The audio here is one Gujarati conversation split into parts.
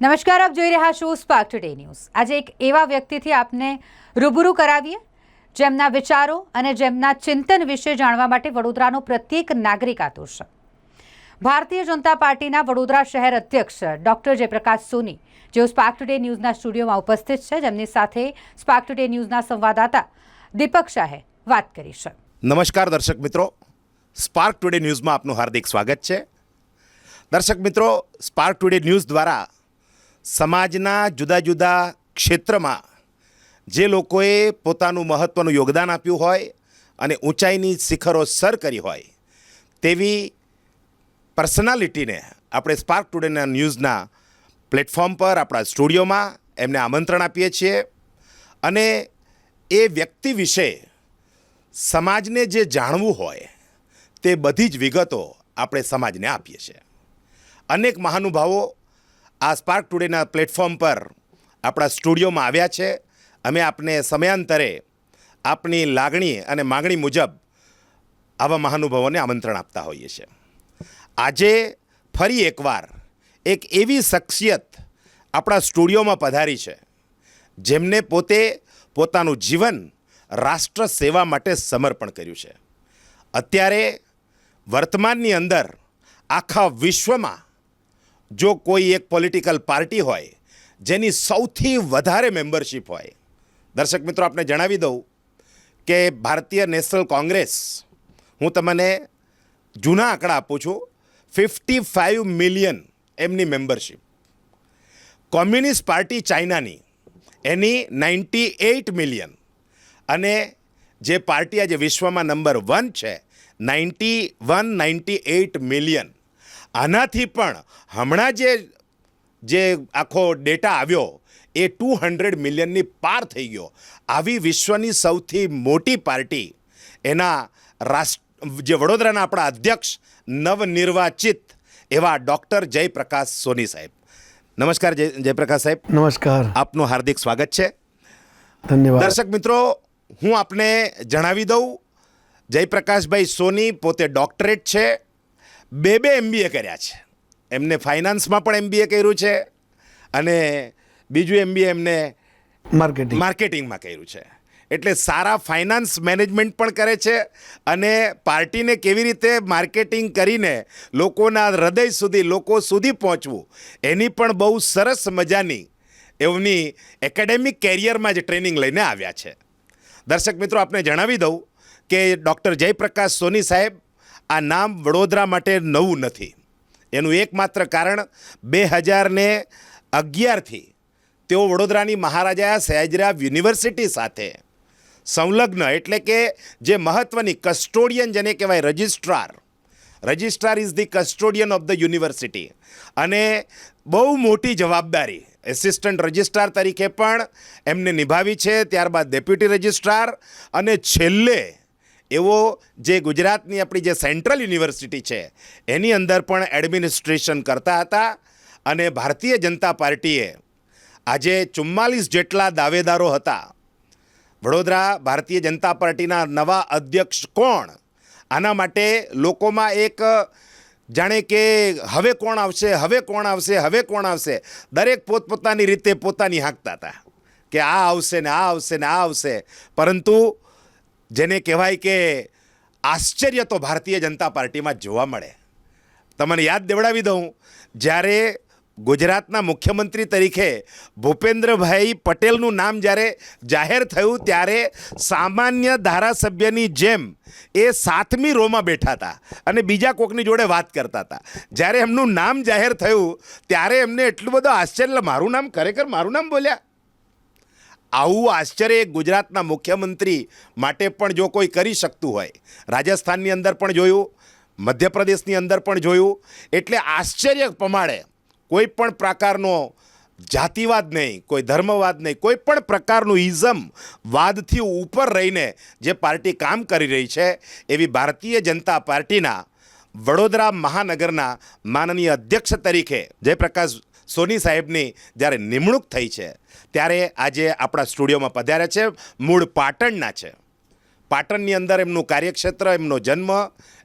નમસ્કાર, આપ જોઈ રહ્યા છો સ્પાર્ક ટુડે ન્યૂઝ આજે એક એવા વ્યક્તિથી આપને રૂબરૂ કરાવીએ જેમના વિચારો અને જેમના ચિંતન વિશે જાણવા માટે વડોદરાનો પ્રત્યેક નાગરિક આતુર છે. ભારતીય જનતા પાર્ટીના વડોદરા શહેર અધ્યક્ષ ડૉક્ટર જયપ્રકાશ સોની, જેઓ સ્પાર્ક ટુડે ન્યૂઝના સ્ટુડિયોમાં ઉપસ્થિત છે, જેમની સાથે સ્પાર્ક ટુડે ન્યૂઝના સંવાદદાતા દીપક શાહે વાત કરી છે. નમસ્કાર દર્શક મિત્રો. સ્પાર્ક ટુડે ન્યૂઝમાં આપનું હાર્દિક સ્વાગત છે. દર્શક મિત્રો સ્પાર્ક ટુડે ન્યૂઝ દ્વારા સમાજના જુદા જુદા ક્ષેત્રમાં જે લોકોએ પોતાનું મહત્ત્વનું યોગદાન આપ્યું હોય અને ઊંચાઈની શિખરો સર કરી હોય, તેવી પર્સનાલિટીને આપણે સ્પાર્ક ટુડેના ન્યૂઝના પ્લેટફોર્મ પર આપણા સ્ટુડિયોમાં એમને આમંત્રણ આપીએ છીએ. અને એ વ્યક્તિ વિશે સમાજને જે જાણવું હોય, તે બધી જ વિગતો આપણે સમાજને આપીએ છીએ. અનેક મહાનુભાવો આ સ્પાર્ક ટુડેના પ્લેટફોર્મ પર આપણા સ્ટુડિયોમાં આવ્યા છે. અમે આપને સમયાંતરે આપની લાગણી અને માગણી મુજબ આવા મહાનુભાવોને આમંત્રણ આપતા હોઈએ છીએ. આજે ફરી એકવાર એક એવી શખ્સિયત આપણા સ્ટુડિયોમાં પધારી છે, જેમને પોતે પોતાનું જીવન રાષ્ટ્ર સેવા માટે સમર્પણ કર્યું છે. અત્યારે વર્તમાનની અંદર આખા વિશ્વમાં જો કોઈ એક પોલિટિકલ પાર્ટી હોય, જેની સૌથી વધારે મેમ્બરશીપ હોય, દર્શક મિત્રો, આપને જણાવી દઉં કે ભારતીય નેશનલ કોંગ્રેસ, હું તમને જૂના આંકડા આપું છું ફિફ્ટી ફાઇવ મિલિયન એમની મેમ્બરશિપ કોમ્યુનિસ્ટ પાર્ટી ચાઇનાની, એની નાઇન્ટી એઇટ મિલિયન અને જે પાર્ટી આજે વિશ્વમાં નંબર વન છે ninety one ninety eight million આનાથી પણ હમણાં જે જે આખો ડેટા આવ્યો એ ટુ હંડ્રેડ મિલિયનની પાર થઈ ગયો. આવી વિશ્વની સૌથી મોટી પાર્ટી એના રાષ્ટ્ર જે વડોદરાના આપણા અધ્યક્ષ નવનિર્વાચિત એવા ડૉક્ટર જયપ્રકાશ સોની સાહેબ. નમસ્કાર જય જયપ્રકાશ સાહેબ. નમસ્કાર. આપનું હાર્દિક સ્વાગત છે. ધન્યવાદ. દર્શક મિત્રો હું આપને જણાવી દઉં જયપ્રકાશભાઈ સોની પોતે ડૉક્ટરેટ છે. બે બે એમબીએ કર્યા છે. એમને ફાઇનાન્સમાં પણ એમબીએ કર્યું છે અને બીજું એમબીએ એમને માર્કેટિંગ માર્કેટિંગમાં કર્યું છે. એટલે સારા ફાઇનાન્સ મેનેજમેન્ટ પણ કરે છે અને પાર્ટીને કેવી રીતે માર્કેટિંગ કરીને લોકોના હૃદય સુધી લોકો સુધી પહોંચવું એની પણ બહુ સરસ મજાની એમની એકેડેમિક કેરિયરમાં જ ટ્રેનિંગ લઈને આવ્યા છે. દર્શક મિત્રો આપને જણાવી દઉં કે ડૉક્ટર જયપ્રકાશ સોની સાહેબ આ નામ વડોદરા માટે નવું નથી. એનું એકમાત્ર કારણ બે હજારને અગિયારથી તેઓ વડોદરાની મહારાજા સયાજીરાવ યુનિવર્સિટી સાથે સંલગ્ન, એટલે કે જે મહત્ત્વની કસ્ટોડિયન જેને કહેવાય registrar. Registrar is the custodian of the university. અને બહુ મોટી જવાબદારી એસિસ્ટન્ટ રજિસ્ટ્રાર તરીકે પણ એમને નિભાવી છે, ત્યારબાદ ડેપ્યુટી રજિસ્ટ્રાર અને છેલ્લે એવો જે ગુજરાતની આપણી જે સેન્ટ્રલ યુનિવર્સિટી છે, એની અંદર પણ એડમિનિસ્ટ્રેશન કરતા હતા અને ભારતીય જનતા પાર્ટીએ આજે ચુમ્માલીસ જેટલા દાવેદારો હતા. વડોદરા ભારતીય જનતા પાર્ટીના નવા અધ્યક્ષ કોણ? આના માટે લોકોમાં એક, જાણે કે હવે કોણ આવશે, હવે કોણ આવશે, હવે કોણ આવશે? દરેક પોતપોતાની રીતે પોતાની હાંકતા હતા કે આ આવશે ને આ આવશે ને આ આવશે. પરંતુ જેને કહેવાય કે આશ્ચર્ય તો ભારતીય જનતા પાર્ટીમાં જોવા મળે. તમને યાદ દેવડાવી દઉં, જ્યારે ગુજરાતના મુખ્યમંત્રી તરીકે ભૂપેન્દ્રભાઈ પટેલનું નામ જ્યારે જાહેર થયું, ત્યારે સામાન્ય ધારાસભ્યની જેમ એ સાતમી રોમાં બેઠા હતા અને બીજા કોકની જોડે વાત કરતા હતા. જ્યારે એમનું નામ જાહેર થયું, ત્યારે એમને એટલું બધું આશ્ચર્ય મારું નામ ખરેખર મારું નામ બોલ્યા? આવું આશ્ચર્ય ગુજરાતના મુખ્યમંત્રી માટે પણ જો કોઈ કરી શકતું હોય. રાજસ્થાનની અંદર પણ જોયું, મધ્યપ્રદેશની અંદર પણ જોયું. એટલે આશ્ચર્ય પ્રમાણે કોઈ પણ પ્રકારનો જાતિવાદ નહીં, કોઈ ધર્મવાદ નહીં, કોઈ પણ પ્રકારનું ઇઝમ વાદથી ઉપર રહીને જે પાર્ટી કામ કરી રહી છે, એવી ભારતીય જનતા પાર્ટીના વડોદરા મહાનગરના માનનીય અધ્યક્ષ તરીકે જયપ્રકાશ સોની સાહેબની જ્યારે નિમણૂક થઈ છે ત્યારે આજે આપણા સ્ટુડિયોમાં પધાર્યા છે. મૂળ પાટણના છે. પાટણની અંદર એમનું કાર્યક્ષેત્ર એમનો જન્મ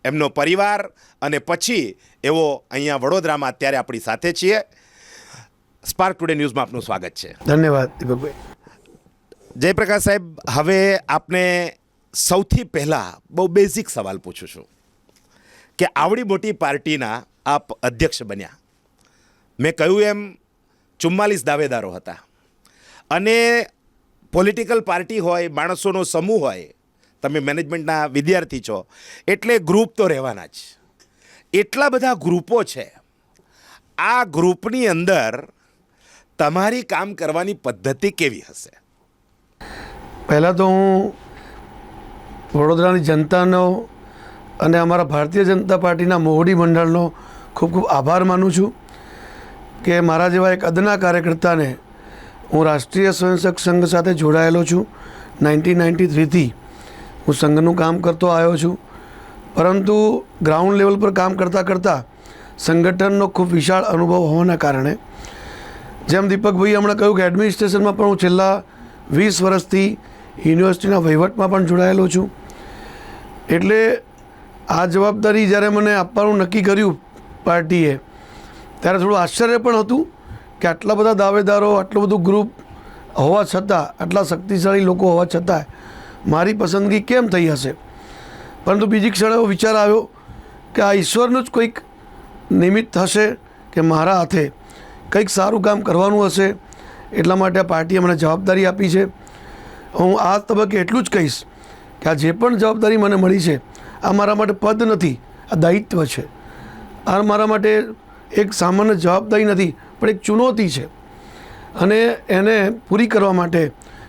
એમનો પરિવાર અને પછી એવો અહીંયા વડોદરામાં અત્યારે આપણી સાથે છીએ. સ્પાર્ક ટુડે ન્યૂઝમાં આપનું સ્વાગત છે. ધન્યવાદ દીપકભાઈ. જયપ્રકાશ સાહેબ હવે આપને સૌથી પહેલાં બહુ બેઝિક સવાલ પૂછું છું કે આવડી મોટી પાર્ટીના આપ અધ્યક્ષ બન્યા. મેં કહ્યું એમ, ચુમ્માલીસ દાવેદારો હતા. અને પોલિટિકલ પાર્ટી હોય, માણસોનો સમૂહ હોય, તમે મેનેજમેન્ટના વિદ્યાર્થી છો, એટલે ગ્રુપ તો રહેવાના જ. એટલા બધા ગ્રુપો છે. આ ગ્રુપની અંદર તમારી કામ કરવાની પદ્ધતિ કેવી હશે? પહેલાં તો હું વડોદરાની જનતાનો અને અમારા ભારતીય જનતા પાર્ટીના મોવડી મંડળનો ખૂબ ખૂબ આભાર માનું છું. કે મારા જેવા એક અદના કાર્યકર્તાને હું રાષ્ટ્રીય સ્વયંસેવક સંઘ સાથે જોડાયેલો છું. નાઇન્ટીન નાઇન્ટી થ્રીથી હું સંઘનું કામ કરતો આવ્યો છું. પરંતુ ગ્રાઉન્ડ લેવલ પર કામ કરતાં કરતાં સંગઠનનો ખૂબ વિશાળ અનુભવ હોવાના કારણે, જેમ દીપકભાઈ હમણાં કહ્યું કે એડમિનિસ્ટ્રેશનમાં પણ હું છેલ્લા વીસ વર્ષથી યુનિવર્સિટીના વહીવટમાં પણ જોડાયેલો છું. એટલે આ જવાબદારી જ્યારે મને આપવાનું નક્કી કર્યું પાર્ટીએ ત્યારે થોડું આશ્ચર્ય પણ હતું કે આટલા બધા દાવેદારો, આટલું બધું ગ્રુપ હોવા છતાં, આટલા શક્તિશાળી લોકો હોવા છતાં મારી પસંદગી કેમ થઈ હશે? પરંતુ બીજી ક્ષણે એવો વિચાર આવ્યો કે આ ઈશ્વરનું જ કોઈક નિમિત્ત હશે કે મારા હાથે કંઈક સારું કામ કરવાનું હશે એટલા માટે આ પાર્ટીએ મને જવાબદારી આપી છે. હું આ તબક્કે એટલું જ કહીશ કે આ જે પણ જવાબદારી મને મળી છે, આ મારા માટે પદ નથી, આ દાયિત્વ છે. આ મારા માટે એક સામાન્ય જવાબદારી નથી, પણ એક ચુનૌતી છે. અને એને પૂરી કરવા માટે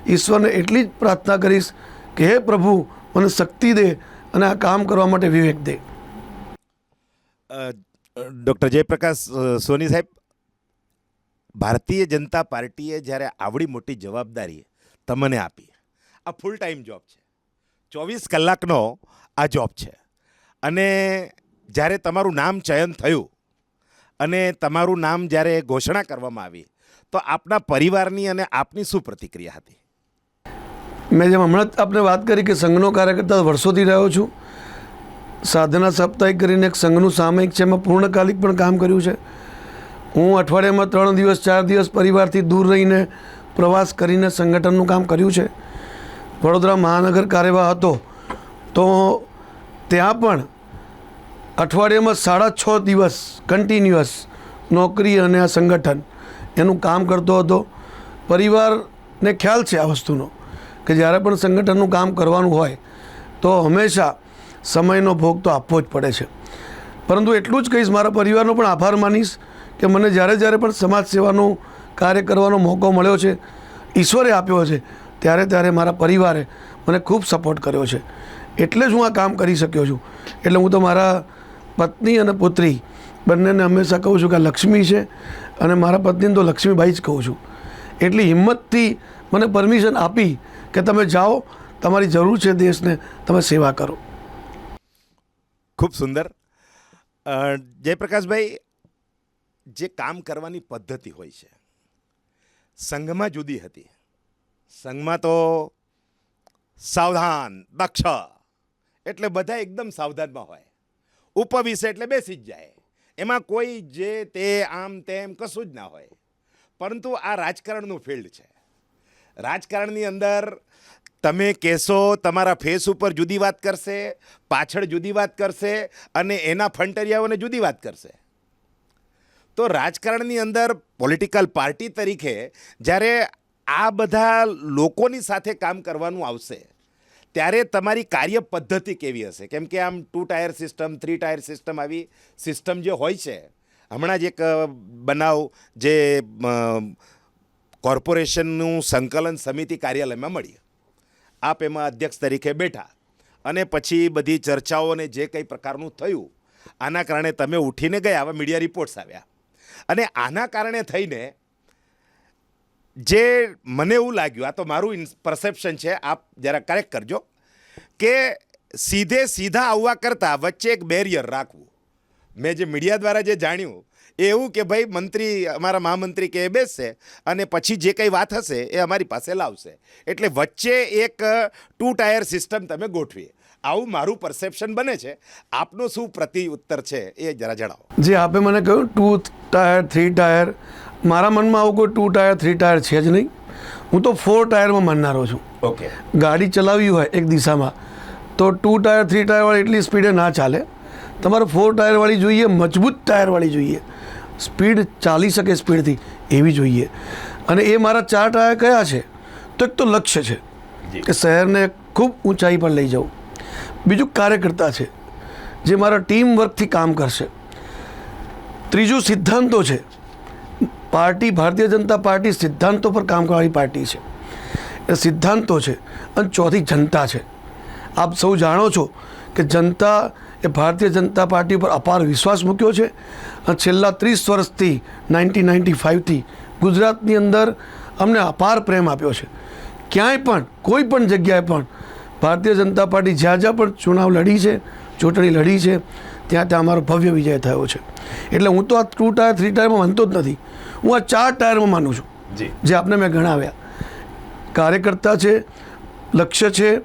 ઈશ્વરને એટલી જ પ્રાર્થના કરીશ કે હે પ્રભુ, મને શક્તિ દે અને આ કામ કરવા માટે વિવેક દે. ડૉક્ટર જયપ્રકાશ સોની સાહેબ, ભારતીય જનતા પાર્ટીએ જ્યારે આવડી મોટી જવાબદારી તમને આપી, આ ફૂલ ટાઈમ જોબ છે. ચોવીસ કલાકનો આ જોબ છે. અને જ્યારે તમારું નામ ચયન થયું અને તમારું નામ જ્યારે ઘોષણા કરવામાં આવી, તો આપના પરિવારની અને આપની શું પ્રતિક્રિયા હતી? મેં જેમ હમણાં જ આપને વાત કરી કે સંઘનો કાર્યકર્તા વર્ષોથી રહ્યો છું. સાધના સાપ્તાહિક કરીને એક સંઘનું સામયિક છે, એમાં પૂર્ણકાલિક પણ કામ કર્યું છે. હું અઠવાડિયામાં ત્રણ દિવસ, ચાર દિવસ પરિવારથી દૂર રહીને પ્રવાસ કરીને સંગઠનનું કામ કર્યું છે. વડોદરા મહાનગર કાર્યવાહ હતો, તો ત્યાં પણ અઠવાડિયામાં સાડા છ દિવસ કન્ટિન્યુઅસ નોકરી અને આ સંગઠન એનું કામ કરતો હતો. પરિવારને ખ્યાલ છે આ વસ્તુનો કે જ્યારે પણ સંગઠનનું કામ કરવાનું હોય તો હંમેશા સમયનો ભોગ તો આપવો જ પડે છે. પરંતુ એટલું જ કહીશ, મારા પરિવારનો પણ આભાર માનીશ કે મને જ્યારે જ્યારે પણ સમાજ સેવાનું કાર્ય કરવાનો મોકો મળ્યો છે, ઈશ્વરે આપ્યો છે, ત્યારે ત્યારે મારા પરિવારે મને ખૂબ સપોર્ટ કર્યો છે. એટલે જ હું આ કામ કરી શક્યો છું. એટલે હું તો મારા પત્ની અને પુત્રી. બંનેને હંમેશા કહું છું કે લક્ષ્મી છે અને મારા પત્નીને તો લક્ષ્મીબાઈ જ કહું છું. એટલી હિંમતથી મને પરમિશન આપી કે તમે જાઓ, તમારી જરૂર છે દેશને, તમે સેવા કરો. ખૂબ સુંદર. જયપ્રકાશભાઈ, જે કામ કરવાની પદ્ધતિ હોય છે, સંઘમાં જુદી હતી. સંઘમાં તો સાવધાન, દક્ષ, એટલે બધા એકદમ સાવધાનમાં હોય. ઉપવિશે એટલે બેસી જ જાય. એમાં કોઈ જે તે આમ તેમ કશું જ ના હોય. પરંતુ આ રાજકારણનું ફિલ્ડ છે. રાજકારણની અંદર તમે કહેશો, તમારા ફેસ ઉપર જુદી વાત કરશે, પાછળ જુદી વાત કરશે, અને એના ફંટરિયાઓને જુદી વાત કરશે. તો રાજકારણની અંદર પોલિટિકલ પાર્ટી તરીકે જ્યારે આ બધા લોકોની સાથે કામ કરવાનું આવશે ત્યારે તમારી કાર્ય પદ્ધતિ કેવી હશે? કેમ કે આમ two tier system three tier system આવી સિસ્ટમ જે હોય છે, હમણાં જ એક બનાવ જે કોર્પોરેશનનું સંકલન સમિતિ કાર્યાલયમાં મળી આપ એમાં અધ્યક્ષ તરીકે બેઠા અને પછી બધી ચર્ચાઓને જે કંઈ પ્રકારનું થયું, આના કારણે તમે ઉઠીને ગયા, આવા મીડિયા રિપોર્ટ્સ આવ્યા. અને આના કારણે થઈને જે મને એવું લાગ્યું, આ તો મારું પરસેપ્શન છે, આપ જરા કરેક્ટ કરજો, કે સીધે સીધા આવવા કરતાં વચ્ચે એક બેરિયર રાખવું. મેં જે મીડિયા દ્વારા જે જાણ્યું એવું કે ભાઈ મંત્રી, અમારા મહામંત્રી કે એ બેસશે અને પછી જે કંઈ વાત હશે એ અમારી પાસે લાવશે. એટલે વચ્ચે એક ટુ ટાયર સિસ્ટમ તમે ગોઠવી આવું મારું પરસેપ્શન બને છે. આપનો શું પ્રતિ ઉત્તર છે એ જરા જણાવો. જે, આપે મને કહ્યું ટુ ટાયર થ્રી ટાયર મારા મનમાં આવું કોઈ ટુ ટાયર થ્રી ટાયર છે જ નહીં. હું તો ફોર ટાયરમાં માનનારો છું. ઓકે ગાડી ચલાવવી હોય એક દિશામાં તો ટુ ટાયર થ્રી ટાયરવાળી એટલી સ્પીડે ના ચાલે. તમારે ફોર ટાયરવાળી જોઈએ મજબૂત ટાયરવાળી જોઈએ. સ્પીડ ચાલી શકે સ્પીડથી એવી જોઈએ. અને એ મારા ચાર ટાયર કયા છે? તો એક તો લક્ષ્ય છે કે શહેરને ખૂબ ઊંચાઈ પર લઈ જાઉં બીજું કાર્યકર્તા છે જે મારા ટીમ વર્કથી કામ કરશે. ત્રીજું સિદ્ધાંતો છે પાર્ટી, ભારતીય જનતા પાર્ટી સિદ્ધાંતો પર કામ કરવાની પાર્ટી છે. એ સિદ્ધાંતો છે અને ચોથી જનતા છે. આપ સૌ જાણો છો કે જનતા એ ભારતીય જનતા પાર્ટી પર અપાર વિશ્વાસ મૂક્યો છે અને છેલ્લા ત્રીસ વર્ષથી, નાઇન્ટીન નાઇન્ટી ફાઇવથી ગુજરાતની અંદર અમને અપાર પ્રેમ આપ્યો છે. ક્યાંય પણ, કોઈ પણ જગ્યાએ પણ ભારતીય જનતા પાર્ટી જ્યાં જ્યાં પણ ચુનાવ લડી છે, ચૂંટણી લડી છે, ત્યાં ત્યાં અમારો ભવ્ય વિજય થયો છે. એટલે હું તો આ ટુ ટાયર, થ્રી ટાયરમાં માનતો જ નથી. હું આ ચાર ટાયરમાં માનું છું. જે. આપને મેં ગણાવ્યા. કાર્યકર્તા છે લક્ષ્ય છે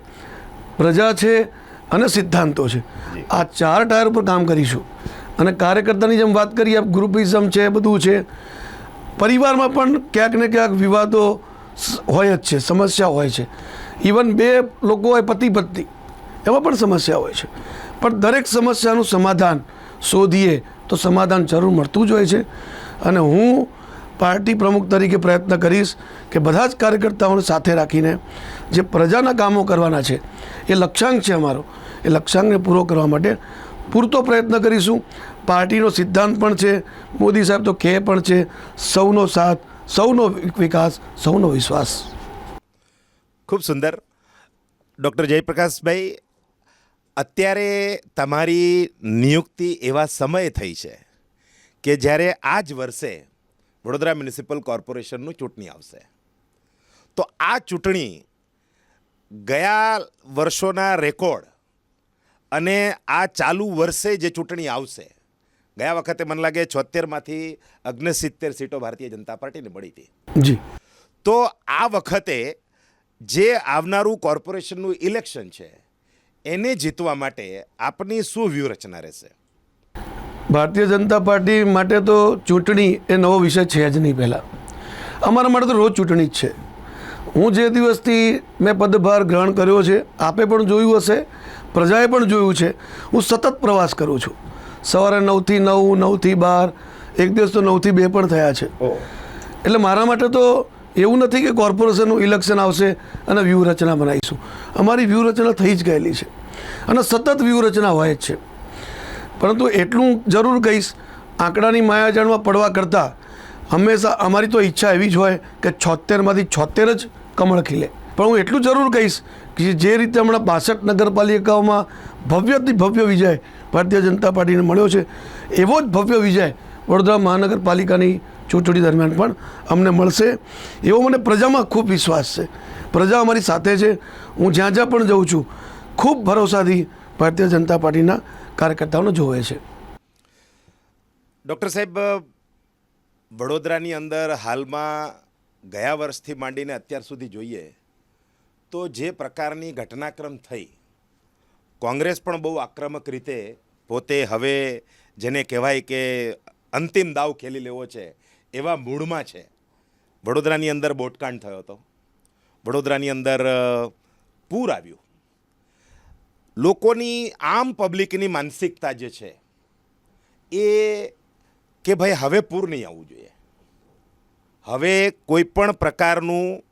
પ્રજા છે અને સિદ્ધાંતો છે. આ ચાર ટાયર ઉપર કામ કરીશું. અને કાર્યકર્તાની જેમ વાત કરીએ ગ્રુપિઝમ છે બધું છે. પરિવારમાં પણ ક્યાંક ને ક્યાંક વિવાદો હોય જ છે સમસ્યા હોય છે. ઇવન બે લોકો હોય પતિ પત્ની એમાં પણ સમસ્યા હોય છે. પણ દરેક સમસ્યાનું સમાધાન શોધીએ તો સમાધાન જરૂર મળતું જ હોય છે. અને હું પાર્ટી પ્રમુખ તરીકે પ્રયત્ન કરીશ કે બધા જ કાર્યકર્તાઓને સાથે રાખીને જે પ્રજાના કામો કરવાના છે, એ લક્ષ્યાંક છે અમારો. એ લક્ષ્યાંકને પૂરો કરવા માટે પૂરતો પ્રયત્ન કરીશું. પાર્ટીનો સિદ્ધાંત પણ છે, મોદી સાહેબ તો કહે પણ છે, સૌનો સાથ, સૌનો વિકાસ, સૌનો વિશ્વાસ. ખૂબ સુંદર. ડૉક્ટર જયપ્રકાશભાઈ, અત્યારે તમારી નિયુક્તિ એવા સમયે થઈ છે કે જ્યારે આ જ વર્ષે વડોદરા મ્યુનિસિપલ કોર્પોરેશનનું ચૂંટણી આવશે. તો આ ચૂંટણી ગયા વર્ષોના રેકોર્ડ અને આ ચાલુ વર્ષે જે ચૂંટણી આવશે ગયા વખતે મને લાગે છોતેરમાંથી અગ્નસિત્તેર સીટો ભારતીય જનતા પાર્ટીને મળી હતી. જી. તો આ વખતે જે આવનારું કોર્પોરેશનનું ઇલેક્શન છે એને જીતવા માટે આપની શું વ્યૂહરચના રહેશે? ભારતીય જનતા પાર્ટી માટે તો ચૂંટણી એ નવો વિષય છે જ નહીં પહેલાં. અમારા માટે તો રોજ ચૂંટણી જ છે. હું જે દિવસથી મેં પદભાર ગ્રહણ કર્યો છે આપે પણ જોયું હશે પ્રજાએ પણ જોયું છે હું સતત પ્રવાસ કરું છું. સવારે નવથી નવ નવથી બાર એક દિવસ તો નવથી બે પણ થયા છે. એટલે મારા માટે તો એવું નથી કે કોર્પોરેશનનું ઇલેક્શન આવશે અને વ્યૂહરચના બનાવીશું. અમારી વ્યૂહરચના થઈ જ ગયેલી છે. અને સતત વ્યૂહરચના હોય જ છે. પરંતુ એટલું જરૂર કહીશ, આંકડાની માયાજાળમાં પડવા કરતાં હંમેશા અમારી તો ઈચ્છા એવી જ હોય કે છોતેરમાંથી છોતેર જ કમળ ખીલે. પણ હું એટલું જરૂર કહીશ કે જે રીતે હમણાં બાસઠ નગરપાલિકાઓમાં ભવ્યથી ભવ્ય વિજય ભારતીય જનતા પાર્ટીને મળ્યો છે, એવો જ ભવ્ય વિજય વડોદરા મહાનગરપાલિકાની ચૂંટણી દરમિયાન પણ અમને મળશે, એવો મને પ્રજામાં ખૂબ વિશ્વાસ છે. પ્રજા અમારી સાથે છે, હું જ્યાં જ્યાં પણ જઉં છું, ખૂબ ભરોસાથી ભારતીય જનતા પાર્ટીના કાર્યકર્તાઓને જોવે છે. ડૉક્ટર સાહેબ વડોદરાની અંદર હાલમાં ગયા વર્ષથી માંડીને અત્યાર સુધી જોઈએ તો જે પ્રકારની ઘટનાક્રમ થઈ, કોંગ્રેસ પણ બહુ આક્રમક રીતે પોતે હવે જેને કહેવાય કે અંતિમ દાવ ખેલી લેવો છે, એવા મૂળમાં છે. વડોદરાની અંદર બોટકાંડ થયો હતો. વડોદરાની અંદર પૂર આવ્યું. લોકોની આમ પબ્લિકની માનસિકતા જે છે, એ કે ભાઈ હવે પૂર નહીં આવવું જોઈએ. હવે કોઈ પણ પ્રકારનું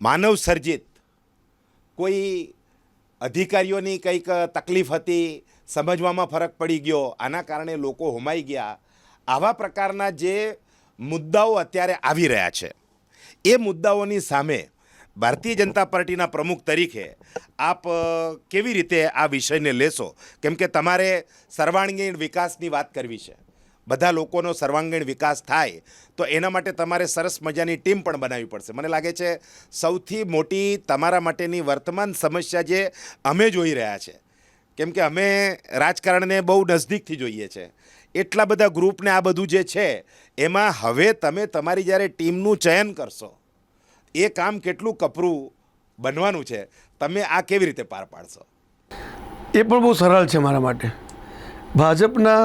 માનવ સર્જિત, કોઈ અધિકારીઓની કંઈક તકલીફ હતી, સમજવામાં ફરક પડી ગયો, આના કારણે લોકો હોમાઈ ગયા, આવા પ્રકારના જે મુદ્દાઓ અત્યારે આવી રહ્યા છે, એ મુદ્દાઓની સામે ભારતીય જનતા પાર્ટીના પ્રમુખ તરીકે આપ કેવી રીતે આ વિષયને લેશો? કેમ કે તમારે સર્વાંગીણ વિકાસની વાત કરવી છે. બધા લોકોનો સર્વાંગીણ વિકાસ થાય તો એના માટે તમારે સરસ મજાની ટીમ પણ બનાવવી પડશે. મને લાગે છે સૌથી મોટી તમારા માટેની વર્તમાન સમસ્યા જે અમે જોઈ રહ્યા છે. કેમ કે અમે રાજકારણને બહુ નજદીકથી જોઈએ છે. એટલા બધા ગ્રુપને આ બધું જે છે, એમાં હવે તમે તમારી જ્યારે ટીમનું ચયન કરશો એ કામ કેટલું કપરું બનવાનું છે, તમે આ કેવી રીતે પાર પાડશો? એ પણ બહુ સરળ છે મારા માટે. ભાજપના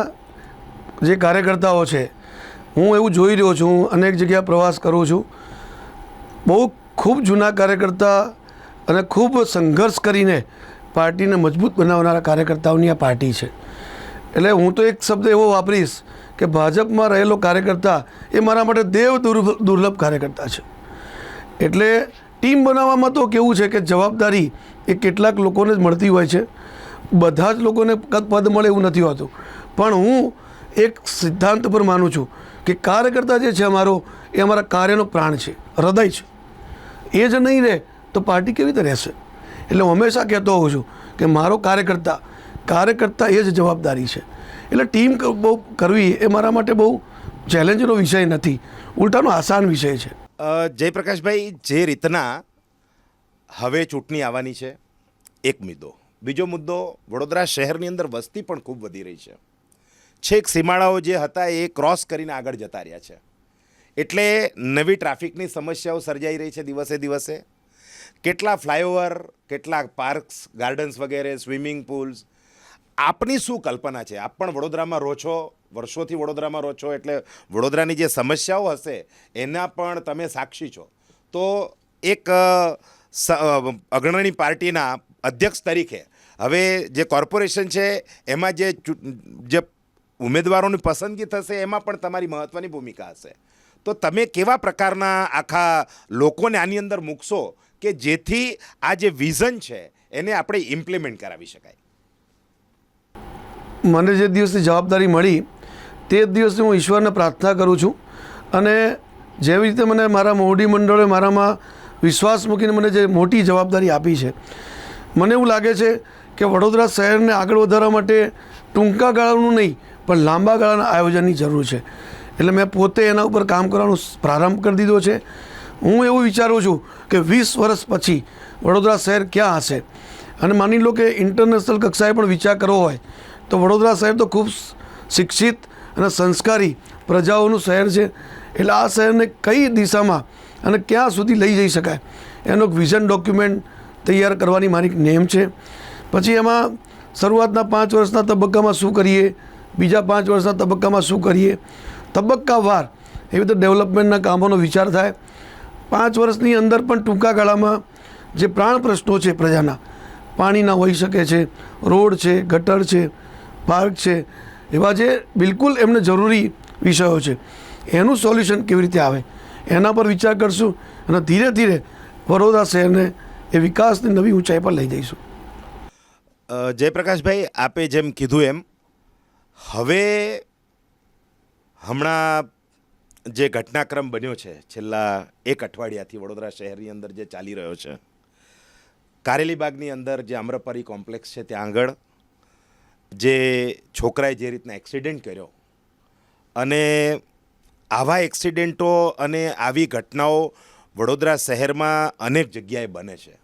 જે કાર્યકર્તાઓ છે, હું એવું જોઈ રહ્યો છું અનેક જગ્યા પ્રવાસ કરું છું, બહુ ખૂબ જૂના કાર્યકર્તા અને ખૂબ સંઘર્ષ કરીને પાર્ટીને મજબૂત બનાવનારા કાર્યકર્તાઓની આ પાર્ટી છે. એટલે હું તો એક શબ્દ એવો વાપરીશ કે ભાજપમાં રહેલો કાર્યકર્તા એ મારા માટે દેવ દુર્લભ કાર્યકર્તા છે. એટલે ટીમ બનાવવામાં તો કેવું છે કે જવાબદારી એ કેટલાક લોકોને જ મળતી હોય છે. બધા જ લોકોને કદ પદ મળે એવું નથી હોતું. પણ હું એક સિદ્ધાંત પર માનું છું કે કાર્યકર્તા જે છે અમારો, એ અમારા કાર્યનો પ્રાણ છે, હૃદય છે. એ જ નહીં રહે તો પાર્ટી કેવી રીતે રહેશે? એટલે હું હંમેશા કહેતો હોઉં છું કે મારો કાર્યકર્તા કાર્યકર્તા એ જ જવાબદારી છે. એટલે ટીમ બહુ કરવી એ મારા માટે બહુ ચેલેન્જનો વિષય નથી. ઉલટાનો આસાન વિષય છે. જયપ્રકાશભાઈ, જે રીતના હવે ચૂંટણી આવવાની છે, એક મુદ્દો. બીજો મુદ્દો, વડોદરા શહેરની અંદર વસ્તી પણ ખૂબ વધી રહી છે. છેક સીમાડાઓ જે હતા એ ક્રોસ કરીને આગળ જતા રહ્યા છે. એટલે નવી ટ્રાફિકની સમસ્યાઓ સર્જાઈ રહી છે દિવસે દિવસે. કેટલા ફ્લાયઓવર કેટલા પાર્ક્સ ગાર્ડન્સ વગેરે સ્વિમિંગ પુલ્સ આપની શું કલ્પના છે? આપ પણ વડોદરામાં રહો છો વર્ષોથી વડોદરામાં રહો છો એટલે વડોદરાની જે સમસ્યાઓ હશે, એના પણ તમે સાક્ષી છો. તો એક અગ્રણી પાર્ટીના અધ્યક્ષ તરીકે હવે જે કોર્પોરેશન છે, એમાં જે જે ઉમેદવારોની પસંદગી થશે, એમાં પણ તમારી મહત્ત્વની ભૂમિકા હશે. તો તમે કેવા પ્રકારના આખા લોકોને આની અંદર મૂકશો કે જેથી આ જે વિઝન છે, એને આપણે ઇમ્પ્લિમેન્ટ કરાવી શકાય? મને જે દિવસની જવાબદારી મળી તે દિવસે હું ઈશ્વરને પ્રાર્થના કરું છું. અને જેવી રીતે મને મારા મોવડી મંડળે મારામાં વિશ્વાસ મૂકીને મને જે મોટી જવાબદારી આપી છે, મને એવું લાગે છે કે વડોદરા શહેરને આગળ વધારવા માટે ટૂંકા ગાળાનું નહીં, પણ લાંબા ગાળાના આયોજનની જરૂર છે. એટલે મેં પોતે એના ઉપર કામ કરવાનો પ્રારંભ કરી દીધો છે. હું એવું વિચારું છું કે વીસ વર્ષ પછી વડોદરા શહેર ક્યાં હશે? અને માની લો કે ઇન્ટરનેશનલ કક્ષાએ પણ વિચાર કરવો હોય, તો વડોદરા શહેર તો ખૂબ શિક્ષિત અને સંસ્કારી પ્રજાઓનું શહેર છે. એટલે આ શહેરને કઈ દિશામાં અને ક્યાં સુધી લઈ જઈ શકાય? એનો વિઝન ડોક્યુમેન્ટ તૈયાર કરવાની મારી નેમ છે. પછી એમાં શરૂઆતના પાંચ વર્ષના તબક્કામાં શું કરીએ? બીજા પાંચ વર્ષના તબક્કામાં શું કરીએ? તબક્કાવાર એવી રીતે ડેવલપમેન્ટના કામોનો વિચાર થાય. પાંચ વર્ષની અંદર પણ ટૂંકા ગાળામાં જે પ્રાણ પ્રશ્નો છે પ્રજાના પાણીના હોઈ શકે છે, રોડ છે, ગટર છે, પાર્ક છે એવા જે બિલકુલ એમને જરૂરી વિષયો છે, એનું સોલ્યુશન કેવી રીતે આવે? એના પર વિચાર કરશું અને ધીરે ધીરે વડોદરા શહેરને એ વિકાસની નવી ઊંચાઈ પર લઈ જઈશું. જયપ્રકાશભાઈ, આપે જેમ કીધું એમ, હવે હમણાં જે ઘટનાક્રમ બન્યો છે, છેલ્લા એક અઠવાડિયાથી વડોદરા શહેરની અંદર જે ચાલી રહ્યો છે, કારેલીબાગની અંદર જે આમ્રપારી કોમ્પ્લેક્સ છે, ત્યાં આગળ જે છોકરાએ જે રીતના એક્સિડન્ટ કર્યો અને આવા એક્સિડન્ટો અને આવી ઘટનાઓ વડોદરા શહેરમાં અનેક જગ્યાએ બને છે.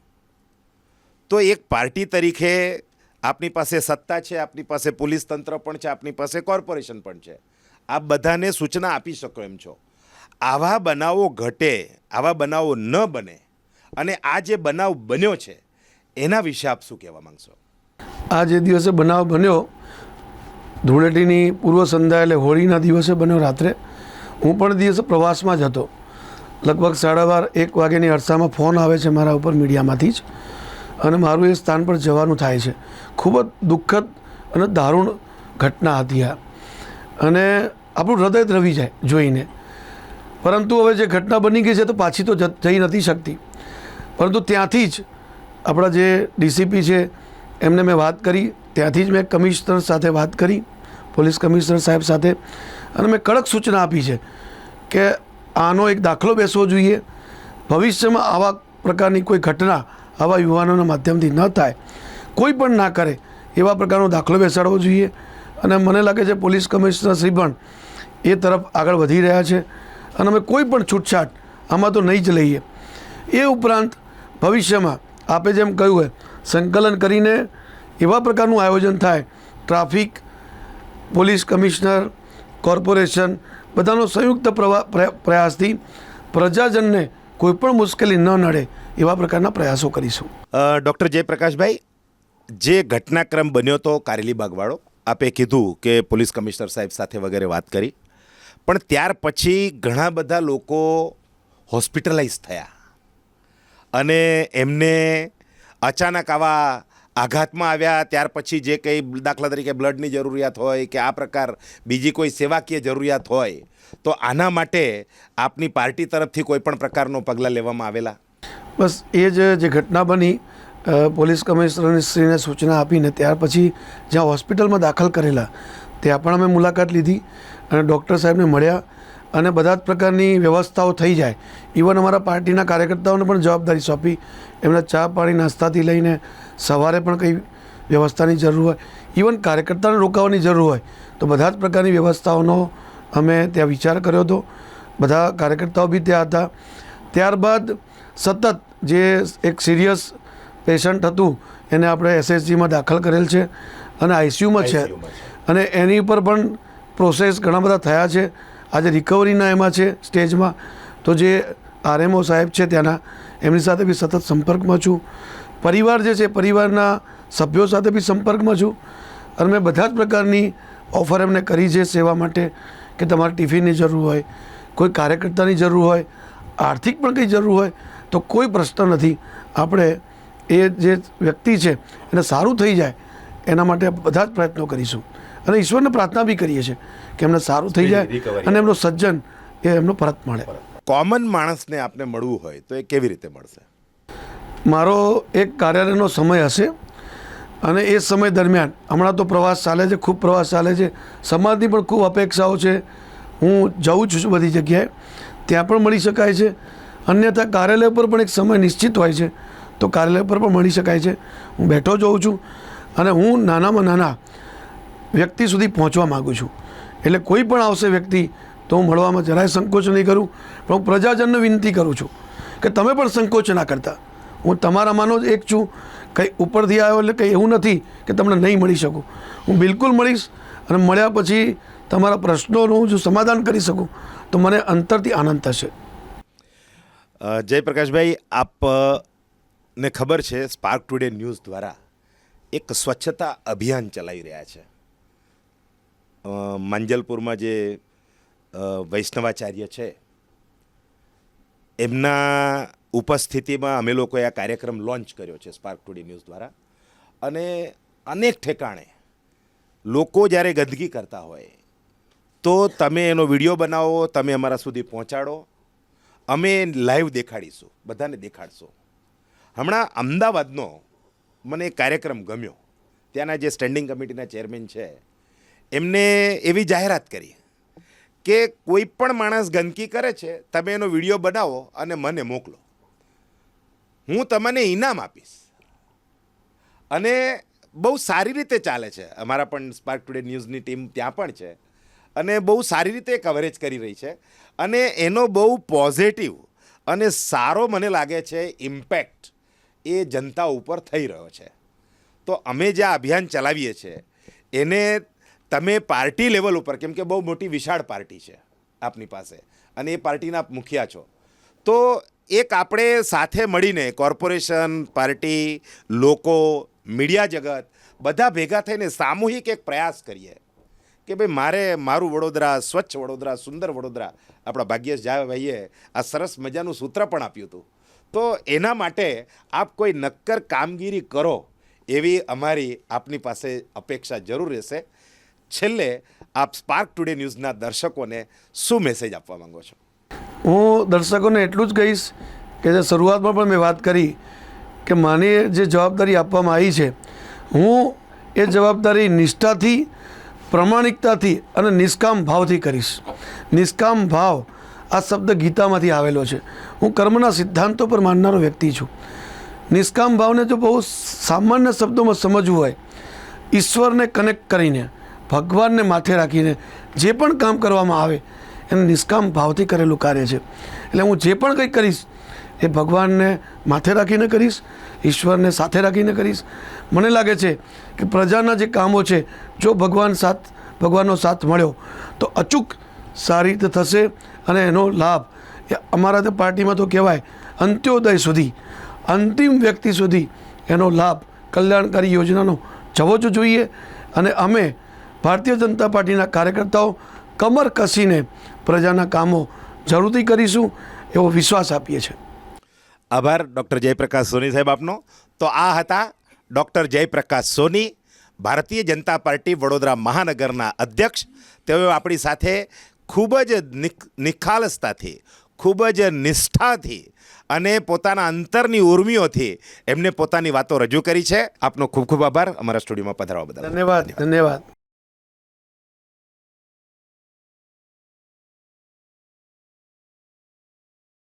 તો એક પાર્ટી તરીકે આપની પાસે સત્તા છે, આપની પાસે પોલીસ તંત્ર પણ છે, આપની પાસે કોર્પોરેશન પણ છે. આપ બધાને સૂચના આપી શકો એમ છો. આવા બનાવો ઘટે, આવા બનાવો ન બને અને આ જે બનાવ બન્યો છે, એના વિશે આપ શું કહેવા માંગશો? આ જે દિવસે બનાવ બન્યો, ધૂળેટીની પૂર્વ સંધ્યા એટલે હોળીના દિવસે બન્યો રાત્રે, હું પણ દિવસે પ્રવાસમાં જ હતો. લગભગ સાડા બાર, એક વાગ્યાની અરસામાં ફોન આવે છે મારા ઉપર મીડિયામાંથી જ અને મારું એ સ્થાન પર જવાનું થાય છે. ખૂબ જ દુઃખદ અને દારૂણ ઘટના હતી આ. અને આપણું હૃદય દ્રવી જાય જોઈને. પરંતુ હવે જે ઘટના બની ગઈ છે તો પાછી તો જઈ નથી શકતી. પરંતુ ત્યાંથી જ આપણા જે ડીસીપી છે એમને મેં વાત કરી, ત્યાંથી જ મેં કમિશનર સાથે વાત કરી, પોલીસ કમિશનર સાહેબ સાથે, અને મેં કડક સૂચના આપી છે કે આનો એક દાખલો બેસવો જોઈએ. ભવિષ્યમાં આવા પ્રકારની કોઈ ઘટના આવા યુવાનોના માધ્યમથી ન થાય. કોઈ પણ ના કરે, એવા પ્રકારનો દાખલો બેસાડવો જોઈએ. અને મને લાગે છે પોલીસ કમિશનર શ્રી પણ એ તરફ આગળ વધી રહ્યા છે. અને અમે કોઈ પણ છૂટછાટ આમાં તો નહીં જ લઈએ. એ ઉપરાંત ભવિષ્યમાં આપે જેમ કહ્યું હોય સંકલન કરીને એવા પ્રકારનું આયોજન થાય. ટ્રાફિક, પોલીસ કમિશનર, કોર્પોરેશન બધાનો સંયુક્ત પ્રયાસથી પ્રજાજનને કોઈપણ મુશ્કેલી ન નડે એવા પ્રકારના પ્રયાસો કરીશું. ડૉક્ટર જયપ્રકાશભાઈ, જે ઘટનાક્રમ બન્યો તો કારેલી બાગવાળો, આપે કીધું કે પોલીસ કમિશનર સાહેબ સાથે વગેરે વાત કરી. પણ ત્યાર પછી ઘણા બધા લોકો હોસ્પિટલાઇઝ થયા. અને એમને અચાનક આવા આઘાતમાં આવ્યા, ત્યાર પછી જે કંઈ દાખલા તરીકે બ્લડની જરૂરિયાત હોય કે આ પ્રકાર બીજી કોઈ સેવાકીય જરૂરિયાત હોય, તો આના માટે આપની પાર્ટી તરફથી કોઈ પણ પ્રકારનો પગલાં લેવામાં આવેલા? બસ એ જ જે ઘટના બની પોલીસ કમિશનરશ્રીને સૂચના આપીને ત્યાર પછી જ્યાં હોસ્પિટલમાં દાખલ કરેલા, ત્યાં પણ અમે મુલાકાત લીધી અને ડૉક્ટર સાહેબને મળ્યા અને બધા જ પ્રકારની વ્યવસ્થાઓ થઈ જાય. ઇવન અમારા પાર્ટીના કાર્યકર્તાઓને પણ જવાબદારી સોંપી એમને ચા પાણી નાસ્તાથી લઈને સવારે પણ કંઈ વ્યવસ્થાની જરૂર હોય. ઇવન કાર્યકર્તાને રોકાવાની જરૂર હોય. તો બધા જ પ્રકારની વ્યવસ્થાઓનો અમે ત્યાં વિચાર કર્યો હતો. બધા કાર્યકર્તાઓ બી ત્યાં હતા. ત્યારબાદ સતત જે એક સિરિયસ પેશન્ટ હતું એને આપણે એસએસજીમાં દાખલ કરેલ છે અને આઈસીયુમાં છે. અને એની ઉપર પણ પ્રોસેસ ઘણા બધા થયા છે. આજે રિકવરીના એમાં છે સ્ટેજમાં તો જે આરએમઓ સાહેબ છે ત્યાંના એમની સાથે બી સતત સંપર્કમાં છું. પરિવાર જે છે પરિવારના સભ્યો સાથે બી સંપર્કમાં છું. અને મેં બધા જ પ્રકારની ઓફર એમને કરી છે સેવા માટે કે તમારે ટિફિનની જરૂર હોય કોઈ કાર્યકર્તાની જરૂર હોય આર્થિક પણ કંઈ જરૂર હોય તો કોઈ પ્રશ્ન નથી. આપણે એ જે વ્યક્તિ છે એને સારું થઈ જાય એના માટે બધા જ પ્રયત્નો કરીશું. અને ઈશ્વરને પ્રાર્થના બી કરીએ છીએ કે એમને સારું થઈ જાય અને એમનો સજ્જન એ એમનો પરત મળે. કોમન માણસને આપને મળવું હોય તો એ કેવી રીતે મળશે? મારો એક કાર્યાલયનો સમય હશે અને એ સમય દરમિયાન, હમણાં તો પ્રવાસ ચાલે છે, ખૂબ પ્રવાસ ચાલે છે, સમાજની પણ ખૂબ અપેક્ષાઓ છે. હું જઉં છું બધી જગ્યાએ, ત્યાં પણ મળી શકાય છે. અન્યથા કાર્યાલય પર પણ એક સમય નિશ્ચિત હોય છે, તો કાર્યાલય પર પણ મળી શકાય છે. હું બેઠો જોઉં છું અને હું નાનામાં નાના વ્યક્તિ સુધી પહોંચવા માગું છું. એટલે કોઈ પણ આવશે વ્યક્તિ તો હું મળવામાં જરાય સંકોચ નહીં કરું, પણ હું પ્રજાજનને વિનંતી કરું છું કે તમે પણ સંકોચ ના કરતા. હું તમારામાંનો જ એક છું, કંઈ ઉપરથી આવ્યો એટલે કંઈ એવું નથી કે તમને નહીં મળી શકું. હું બિલકુલ મળીશ અને મળ્યા પછી તમારા પ્રશ્નોનું જો સમાધાન કરી શકું, તો મને અંતરથી આનંદ થશે. જયપ્રકાશભાઈ, આપને ખબર છે સ્પાર્ક ટુડે ન્યૂઝ દ્વારા એક સ્વચ્છતા અભિયાન ચલાવી રહ્યા છે. માંજલપુરમાં જે વૈષ્ણવાચાર્ય છે. એમના ઉપસ્થિતિમાં અમે લોકોએ આ કાર્યક્રમ લોન્ચ કર્યો છે સ્પાર્ક ટુડે ન્યૂઝ દ્વારા. અને અનેક ઠેકાણે લોકો જ્યારે ગંદકી કરતા હોય, તો તમે એનો વીડિયો બનાવો, તમે અમારા સુધી પહોંચાડો. અમે લાઈવ દેખાડીશું, બધાને દેખાડશું. હમણાં અમદાવાદનો મને કાર્યક્રમ ગમ્યો. ત્યાંના જે સ્ટેન્ડિંગ કમિટીના ચેરમેન છે, એમને એવી જાહેરાત કરી. કે કોઈ પણ માણસ ગંદકી કરે છે, તમે એનો વીડિયો બનાવો અને મને મોકલો. હું તમને ઇનામ આપીશ. અને બહુ સારી રીતે ચાલે છે. અમારા પણ સ્પાર્ક ટુડે ન્યૂઝની ટીમ ત્યાં પણ છે. અને બહુ સારી રીતે કવરેજ કરી રહી છે. અને એનો બહુ પોઝિટિવ અને સારો મને લાગે છે ઇમ્પેક્ટ એ જનતા ઉપર થઈ રહ્યો છે. તો અમે જે આ અભિયાન ચલાવીએ છીએ, એને તમે પાર્ટી લેવલ ઉપર, કેમ કે બહુ મોટી વિશાળ પાર્ટી છે આપની પાસે, અને એ પાર્ટીના મુખિયા છો, તો એક આપણે સાથે મળીને કોર્પોરેશન, પાર્ટી, લોકો, મીડિયા જગત, બધા ભેગા થઈને સામૂહિક એક પ્રયાસ કરીએ કે ભાઈ મારે મારું વડોદરા, સ્વચ્છ વડોદરા, સુંદર વડોદરા, આપણા ભાગ્યેશ ભાઈએ, આ સરસ મજાનું સૂત્ર પણ આપ્યું હતું. તો એના માટે આપ કોઈ નક્કર કામગીરી કરો એવી અમારી આપની પાસે અપેક્ષા જરૂર રહેશે. છેલ્લે આપ સ્પાર્ક ટુડે ન્યૂઝના દર્શકોને શું મેસેજ આપવા માંગો છો? હું દર્શકોને એટલું જ કહીશ કે જે શરૂઆતમાં પણ મેં વાત કરી કે મને જે જવાબદારી આપવામાં આવી છે, હું એ જવાબદારી નિષ્ઠાથી, પ્રમાણિકતાથી અને નિષ્કામ ભાવથી કરીશ. નિષ્કામ ભાવ આ શબ્દ ગીતામાંથી આવેલો છે. હું કર્મના સિદ્ધાંતો પર માનનારો વ્યક્તિ છું. નિષ્કામ ભાવને જો બહુ સામાન્ય શબ્દોમાં સમજવું હોય, ઈશ્વરને કનેક્ટ કરીને ભગવાનને માથે રાખીને જે પણ કામ કરવામાં આવે, એને નિષ્કામ ભાવથી કરેલું કાર્ય છે. એટલે હું જે પણ કંઈક કરીશ, એ ભગવાનને માથે રાખીને કરીશ, ઈશ્વરને સાથે રાખીને કરીશ. મને લાગે છે કે પ્રજાના જે કામો છે, જો ભગવાન સાથ, ભગવાનનો સાથ મળ્યો, તો અચૂક સારી રીતે થશે અને એનો લાભ. એ અમારા તે પાર્ટીમાં તો કહેવાય, અંત્યોદય સુધી, અંતિમ વ્યક્તિ સુધી એનો લાભ, કલ્યાણકારી યોજનાનો જવો જ જોઈએ અને અમે ભારતીય જનતા પાર્ટીના કાર્યકર્તાઓ કમર કસીને પ્રજાના કામો જરૂરથી કરીશું એવો વિશ્વાસ આપીએ છીએ. આભાર ડૉક્ટર જયપ્રકાશ સોની સાહેબ આપનો. તો આ હતા ડૉક્ટર જયપ્રકાશ સોની ભારતીય જનતા પાર્ટી વડોદરા મહાનગરના અધ્યક્ષ. તેઓ આપણી સાથે ખૂબ જ નિખ- નિખાલસતાથી ખૂબ જ નિષ્ઠાથી અને પોતાના અંતરની ઉર્મિઓથી એમને પોતાની વાતો રજૂ કરી છે. આપનો ખૂબ ખૂબ આભાર. અમારા સ્ટુડિયોમાં પધારવા બદલ. ધન્યવાદ ધન્યવાદ.